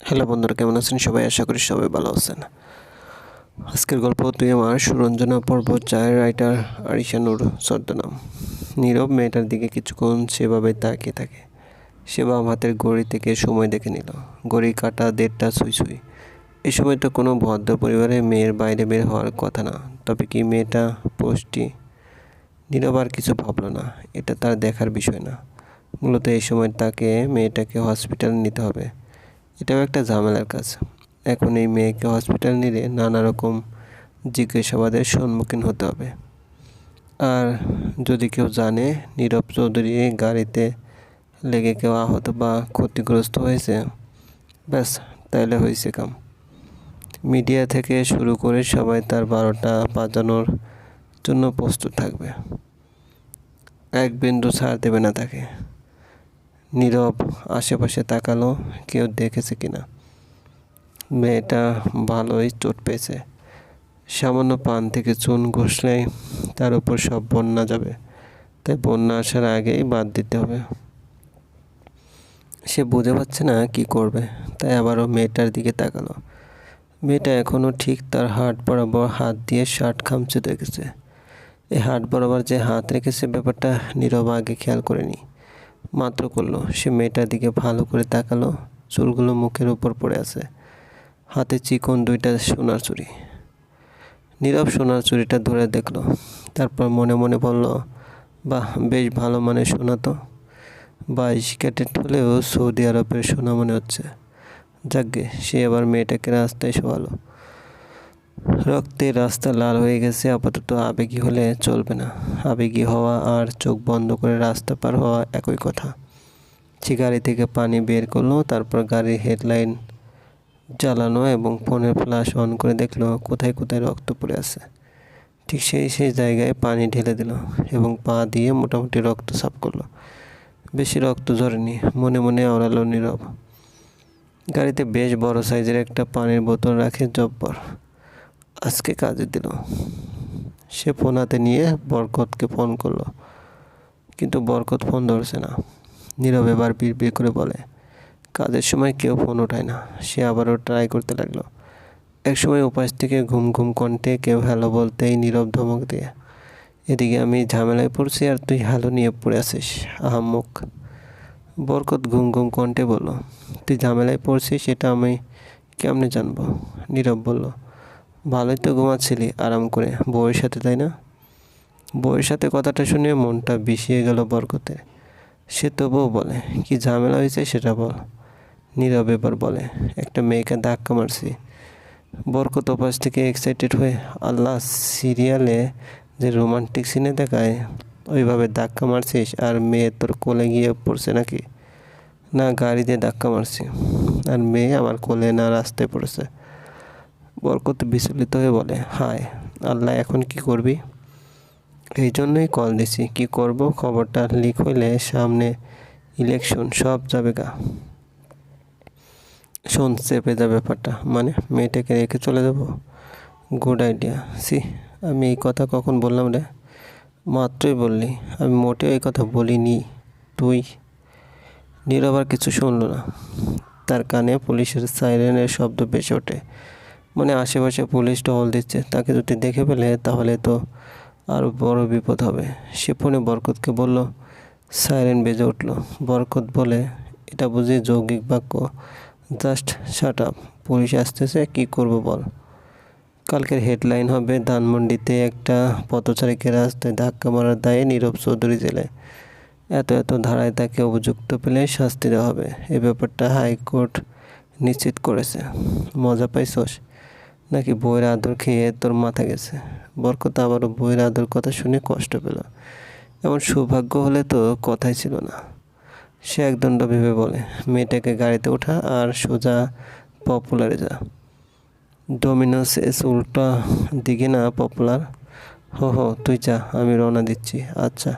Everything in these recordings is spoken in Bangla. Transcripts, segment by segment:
হ্যালো বন্ধুরা, কেমন আছেন? সবাই আশা করি সবাই ভালো আছেন। আজকের গল্প তুই আমার সুরঞ্জনা পর্ব, চায়ের রাইটার আরিশানুর ছদ্মনাম। নীরব মেয়েটার দিকে কিছুক্ষণ সেভাবে তাকিয়ে থাকে। সে বাম হাতের ঘড়ি থেকে সময় দেখে নিল। ঘড়ি কাটা দেড়টা ছুঁই ছুঁই। এই তো কোনো ভদ্র পরিবারে মেয়ের বাইরে বের হওয়ার কথা না। তবে কি মেয়েটা পোস্টটি নীরব আর কিছু ভাবলো না। এটা তার দেখার বিষয় না। মূলত এই সময় তাকে মেয়েটাকে হসপিটালে নিতে হবে। এটাও একটা ঝামেলার কাজ। এখন এই মেয়েকে হসপিটাল নিলে নানা রকম জিজ্ঞাসাবাদের সম্মুখীন হতে হবে। আর যদি কেউ জানে, নীরব চৌধুরী গাড়িতে লেগে কেউ আহত বা ক্ষতিগ্রস্ত হয়েছে, ব্যাস, তাইলে হয়েছে কাম। মিডিয়া থেকে শুরু করে সবাই তার বারোটা বাজানোর জন্য প্রস্তুত থাকবে। এক বিন্দু ছাড় দেবে না তাকে। নীরব আশেপাশে তাকালো, কেউ দেখেছে কিনা মেয়েটা ভালোই চোট পেয়েছে। সামান্য পান থেকে চুন ঘষলেই তার উপর সব বন্যা যাবে। তাই বন্যা আসার আগেই বাদ দিতে হবে। সে বুঝে পাচ্ছে না কি করবে, তাই আবারও মেয়েটার দিকে তাকালো। মেয়েটা এখনও ঠিক তার হাট বরাবর হাত দিয়ে শার্ট খামচে দেখেছে এই হাট বরাবর যে হাত রেখেছে, ব্যাপারটা নীরব আগে খেয়াল করেনি। মাত্র করল। সে মেয়েটার দিকে ভালো করে তাকালো। চুলগুলো মুখের উপর পড়ে আছে। হাতে চিকন দুইটা সোনার চুড়ি। নীরব সোনার চুড়িটা ধরে দেখল। তারপর মনে মনে বলল, বাহ, বেশ ভালো মানে সোনা তো। বাইশ ক্যাটেট হলেও সৌদি আরবের সোনা মনে হচ্ছে। যাকগে সে আবার মেয়েটাকে রাস্তায় শোয়ালো। রক্তে রাস্তা লাল হয়ে গেছে, আপাতত আবেগী হলে চলবে না। আবেগী হওয়া আর চোখ বন্ধ করে রাস্তা পার হওয়া একই কথা। সে গাড়ি থেকে পানি বের করল, তারপর গাড়ির হেডলাইন জ্বালানো এবং ফোনের ফ্ল্যাশ অন করে দেখল কোথায় কোথায় রক্ত পড়ে আছে। ঠিক সেই সেই জায়গায় পানি ঢেলে দিল এবং পা দিয়ে মোটামুটি রক্ত সাফ করল। বেশি রক্ত ঝরেনি, মনে মনে আওড়ালো নীরব। গাড়িতে বেশ বড় সাইজের একটা পানির বোতল রাখে জব্বর। আজকে কাজে দিল সে ফোন হাতে নিয়ে বরকতকে ফোন করল। কিন্তু বরকত ফোন ধরছে না। নীরব এবার বিড় করে বলে, কাজের সময় কেউ ফোন ওঠায় না। সে আবারও ট্রাই করতে লাগল। এক সময় উপাস থেকে ঘুম ঘুম কণ্ঠে কেউ হ্যালো বলতেই নীরব ধমক দিয়ে, এদিকে আমি ঝামেলায় পড়ছি আর তুই হ্যালো নিয়ে পড়ে আছিস, আহাম্মুক। বরকত ঘুম ঘুম কণ্ঠে বলল, তুই ঝামেলায় পড়ছিস, সেটা আমি কেমনে জানব? নীরব বলল ভালোই তো ঘুমাচ্ছিলি, আরাম করে। বউয়ের সাথে, তাই না? বউয়ের সাথে কথাটা শুনে মনটা বিষিয়ে গেল বরকতে। সে তবুও বলে, কি ঝামেলা হয়েছে সেটা বল। নীরব এবার বলে, একটা মেয়েকে ধাক্কা মারছি। বরকত ওপাশ থেকে এক্সাইটেড হয়ে আল্লাহ সিরিয়ালে যে রোমান্টিক সিনে দেখায়, ওইভাবে ধাক্কা মারছিস আর মেয়ে তোর কোলে গিয়ে পড়ছে নাকি? না, গাড়ি দিয়ে ধাক্কা মারছি। আর মেয়ে আমার কোলে না রাস্তায় পড়েছে। বরকত বিচলিত হয়ে বলে, হায়, আল্লাহ এখন কি করবি? এই জন্যই কল দিছি। কি করব? খবরটা লিক হইলে সামনে ইলেকশন সব যাবে গা। শোন, চেপে যা ব্যাপারটা। মানে মেয়েটাকে রেখে চলে যাব? Good idea. সি আমি এই কথা কখন বললাম রে? মাত্রই বললি। আমি মোটেও এই কথা বলিনি। তুই? নীরব কিছু শুনলো না। তার কানে পুলিশের সাইরেনের শব্দ বেশি ওঠে। মানে আশেপাশে পুলিশ টহল দিচ্ছে, তাকে যদি দেখে ফেলে তাহলে তো আরও বড় বিপদ হবে। সে ফোনে বরকতকে বলল, সাইরেন বেজে উঠল। বরকত বলে, এটা বুঝি যৌগিক বাক্য। Just shut up. পুলিশ আসতেছে, কি করব বল? কালকের হেডলাইন হবে, ধানমন্ডিতে একটা পথচারীকে রাস্তায় ধাক্কা মারার দায়ে নীরব চৌধুরী জেলে। এত এত ধারায় তাকে অভিযুক্ত পেলে শাস্তি দেওয়া হবে। এ ব্যাপারটা হাইকোর্ট নিশ্চিত করেছে। মজা পাইছস? নাকি বইয়ের আদর খেয়ে তোর মাথা গেছে? বরকত আবারও বইয়ের আদর কথা শুনে কষ্ট পেল। এমন সৌভাগ্য হলে তো কথাই ছিল না। সে একদণ্ড ভেবে বলে, মেয়েটাকে গাড়িতে ওঠা আর সোজা পপুলারে যা। ডোমিনোস এস উল্টা দিকে না পপুলার? হো হো, তুই যা, আমি রওনা দিচ্ছি আচ্ছা।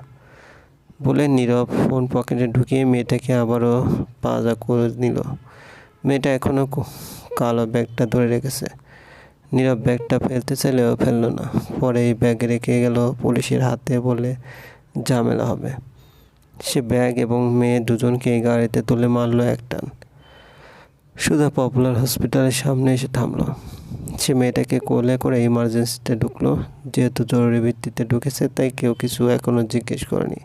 বলে নীরব ফোন পকেটে ঢুকিয়ে মেয়েটাকে আবারও পাজা করে নিল। মেয়েটা এখনও কালো ব্যাগটা ধরে রেখেছে। নীরব ব্যাগটা ফেলতে চাইলেও ফেলল না। পরে এই ব্যাগ রেখে গেল পুলিশের হাতে বলে ঝামেলা হবে। সে ব্যাগ এবং মেয়ে দুজনকে গাড়িতে তুলে মারলো এক টান সুধা পপুলার হসপিটালের সামনে এসে থামলো। সে মেয়েটাকে কোলে করে ইমার্জেন্সিতে ঢুকলো। যেহেতু জরুরি ভিত্তিতে ঢুকেছে, তাই কেউ কিছু এখনও জিজ্ঞেস করেনি।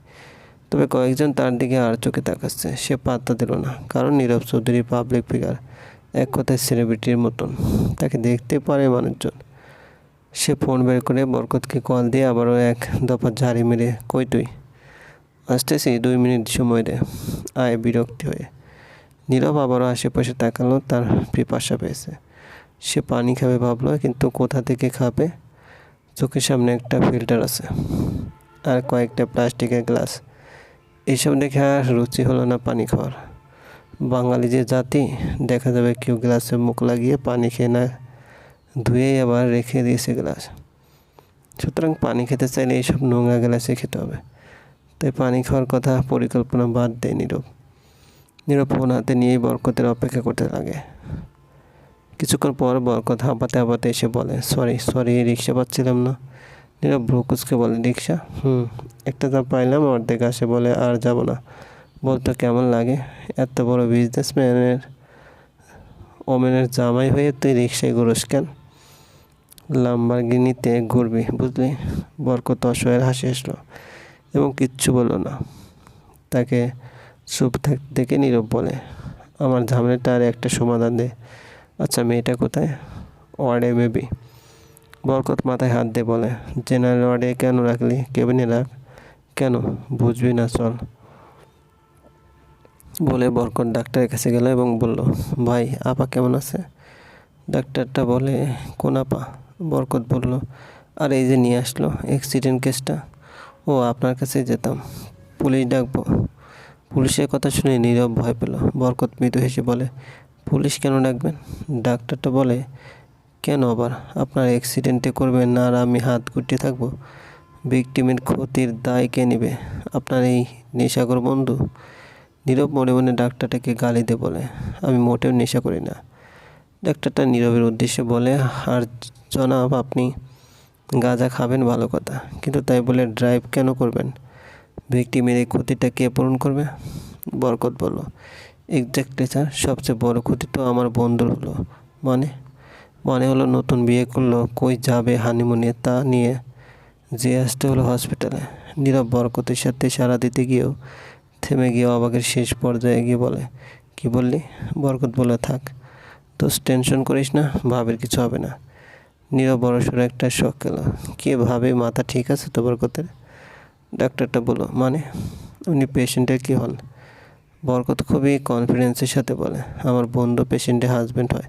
তবে কয়েকজন তার দিকে আর চোখে তাকাচ্ছে। সে পাত্তা দিল না, কারণ নীরব চৌধুরী পাবলিক ফিগার এক কথায় সেলিব্রিটির মতন। তাকে দেখতে পারে মানুষজন। সে ফোন বের করে বরকতকে কল দিয়ে আবারও এক দফা ঝাড়ি মেরে, কই তুই? আসতেছি দুই মিনিট সময় দে। আয় বিরক্তি হয়ে। নীরব আবারও আশেপাশে তাকালো, তার পিপাসা পেয়েছে। সে পানি খাবে ভাবলো, কিন্তু কোথা থেকে খাবে? চোখের সামনে একটা ফিল্টার আছে। আর কয়েকটা প্লাস্টিকের গ্লাস এইসব দেখে আর রুচি হলো না পানি খাওয়ার। বাঙালি যে জাতি, দেখা যাবে কেউ গ্লাসে মুখ লাগিয়ে পানি খেয়ে না ধুয়েই আবার রেখে দিয়েছে গ্লাস। সুতরাং পানি খেতে চাইলে এইসব নোংরা গ্লাসে খেতে হবে। তাই পানি খাওয়ার কথা পরিকল্পনা বাদ দেয় নীরব। নীরব ফোন হাতে নিয়েই বরকতের অপেক্ষা করতে লাগে। কিছুক্ষণ পর বরকত হাঁপাতে হাঁপাতে এসে বলে, সরি সরি, রিক্সা পাচ্ছিলাম না। নীরব ব্রুকুসকে বলে, রিক্সা? হুম, একটা যা পাইলাম, অর্ধেক আসে বলে, আর যাব না। বলতো, কেমন লাগে? এত বড় বিজনেসম্যানের ওমেনের জামাই হয়ে তুই রিক্সায় ঘুরোস কেন? লাম্বারগিনিতে ঘুরবি, বুঝলি? বরকত অসহায়ের হাসি আসলো এবং কিচ্ছু বলল না। তাকে চুপ থাকতে দেখে নীরব বলে, আমার ঝামেলাটা ঝামেলাটার একটা সমাধান দে। আচ্ছা মেয়েটা কোথায়? ওয়ার্ডে বেবি বরকত মাথায় হাত দিয়ে বলে, জেনারেল ওয়ার্ডে কেন রাখলি? কেবিনে রাখ। কেন? বুঝবি না, চল। বলে বরকত ডাক্তারের কাছে গেল এবং বলল, ভাই, আপা কেমন আছে? ডাক্তারটা বলে, কোন আপা? বরকত বলল, আর এই যে নিয়ে আসলো অ্যাক্সিডেন্ট কেসটা ও আপনার কাছে যেতাম, পুলিশ ডাকবো। পুলিশের কথা শুনে নীরব ভয় পেল। বরকত মৃদু হেসে বলে, পুলিশ কেন ডাকবেন? ডাক্তারটা বলে, কেন আবার? আপনার অ্যাক্সিডেন্টে করবেন না আর আমি হাত গুটিয়ে থাকব। ভিকটিমের ক্ষতির দায় কে নেবে? আপনার এই নেশাগর বন্ধু? নীরব মনে মনে ডাক্তারটাকে গালি দিয়ে বলে, আমি মোটেও নেশা করি না। ডাক্তারটা নীরবের উদ্দেশ্যে বলে, আর জনাব, আপনি গাঁজা খাবেন ভালো কথা, কিন্তু তাই বলে ড্রাইভ কেন করবেন? ভিকটিমের এই ক্ষতিটা কে পূরণ করবে? বরকত বলল এক্স্যাক্টলি স্যার সবচেয়ে বড় ক্ষতি তো আমার বন্ধুর হলো। মানে? মানে হলো নতুন বিয়ে করল, কই যাবে হানিমুনে তা নিয়ে? যে আসতে হলো হসপিটালে নীরব বরকতের সাথে সারা দিতে গিয়েও থেমে গিয়ে অবাকের শেষ পর্যায়ে গিয়ে বলে, কি বললি? বরকত বলে থাক। দোষ টেনশন করিস না, ভাবের কিছু হবে না। নীরব বড়সড় একটা শখ গেল কে ভাবে? মাথা ঠিক আছে তো বরকতের? ডাক্তারটা বলল মানে? উনি পেশেন্টের কী হন? বরকত খুবই কনফিডেন্সের সাথে বলে, আমার বন্ধু পেশেন্টের হাজব্যান্ড হয়।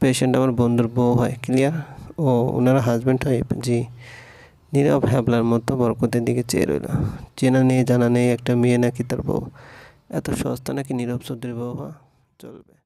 পেশেন্ট আমার বন্ধুর বউ হয়। ক্লিয়ার ও, ওনারা হাজব্যান্ড হয়? জি। নীরব হ্যাবলার মতো বরকতের দিকে চেয়ে রইল। চেনা নেই, জানা নেই, একটা মেয়ে নাকি তার বউ। এত সস্তা নাকি নীরব চৌধুরী বউ চলবে।